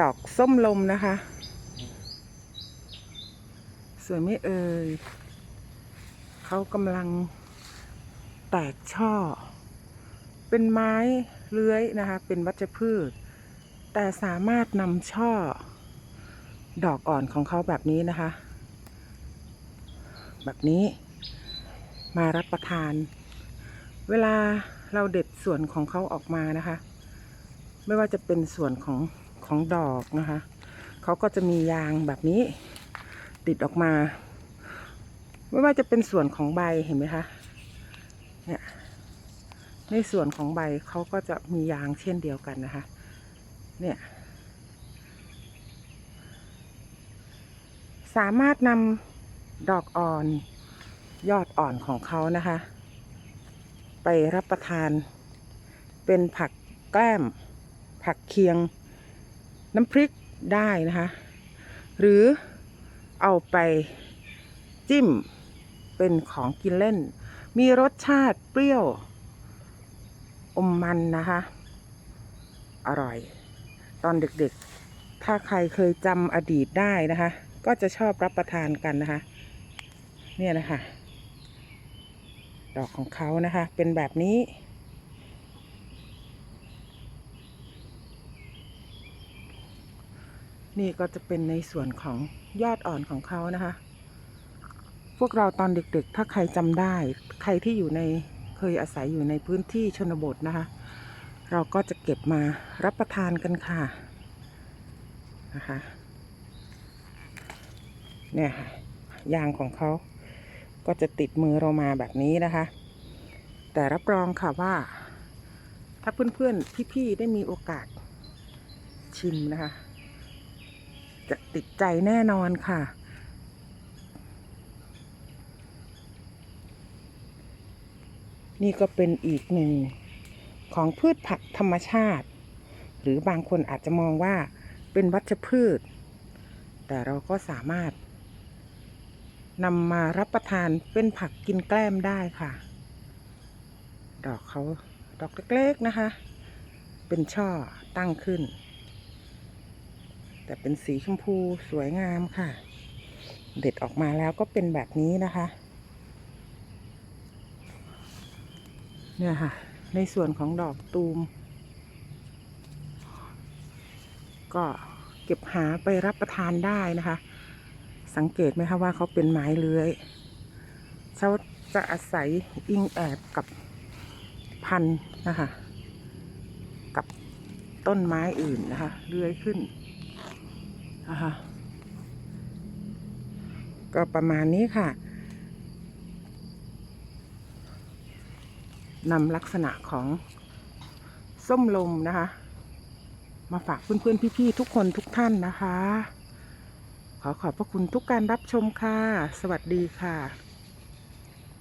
ดอกส้มลมนะคะ สวยไม่เอ่ยเขากำลังแตกช่อ เป็นไม้เลื้อยนะคะ เป็นวัชพืช แต่สามารถนำช่อ ดอกอ่อนของเขาแบบนี้นะคะ แบบนี้มารับประทาน เวลาเราเด็ดส่วนของเขาออกมานะคะ ไม่ว่าจะเป็นส่วนของ ของดอกนะคะเขาก็จะมียางแบบนี้ ติดออกมา ไม่ว่าจะเป็นส่วนของใบเห็นไหมคะเนี่ยในส่วนของใบเขาก็จะมียางเช่นเดียวกันนะคะ เนี่ย สามารถนำดอกอ่อนยอดอ่อนของเขานะคะ ไปรับประทานเป็นผักแกล้มผักเคียง น้ำพริกได้นะคะ หรือเอาไปจิ้มเป็นของกินเล่น มีรสชาติเปรี้ยว อมมันนะคะ อร่อย ตอนเด็กๆ ถ้าใครเคยจำอดีตได้นะคะ ก็จะชอบรับประทานกันนะคะ เนี่ยนะคะ ดอกของเขานะคะ เป็นแบบนี้ นี่ก็จะเป็นในส่วนของยอดอ่อนของเขานะคะ พวกเราตอนเด็กๆ ถ้าใครจำได้ ใครที่อยู่ในเคยอาศัยอยู่ในพื้นที่ชนบทนะคะ เราก็จะเก็บมารับประทานกันค่ะนะคะเนี่ยค่ะยางของเขาก็จะติดมือเรามาแบบนี้นะคะ แต่รับรองค่ะว่า ถ้าเพื่อนๆ พี่ๆ ได้มีโอกาสชิมนะคะ จะติดใจแน่นอนค่ะ นี่ก็เป็นอีกหนึ่งของพืชผักธรรมชาติ หรือบางคนอาจจะมองว่าเป็นวัชพืช แต่เราก็สามารถนำมารับประทานเป็นผักกินแกล้มได้ค่ะ ดอกเขาดอกเล็กๆนะคะ เป็นช่อตั้งขึ้น แต่เป็นสีชมพูสวยงามค่ะ เด็ดออกมาแล้วก็เป็นแบบนี้นะคะ เนี่ยค่ะ ในส่วนของดอกตูม ก็เก็บหาไปรับประทานได้นะคะ สังเกตไหมคะว่าเขาเป็นไม้เลื้อยเขาจะอาศัยอิงแอบกับพันนะคะ กับต้นไม้อื่นนะคะเลื้อยขึ้น นะคะ ก็ประมาณนี้ค่ะนำลักษณะของส้มลมนะคะ มาฝากเพื่อนๆพี่ๆทุกคนทุกท่านนะคะ ขอขอบพระคุณทุกการรับชมค่ะ สวัสดีค่ะ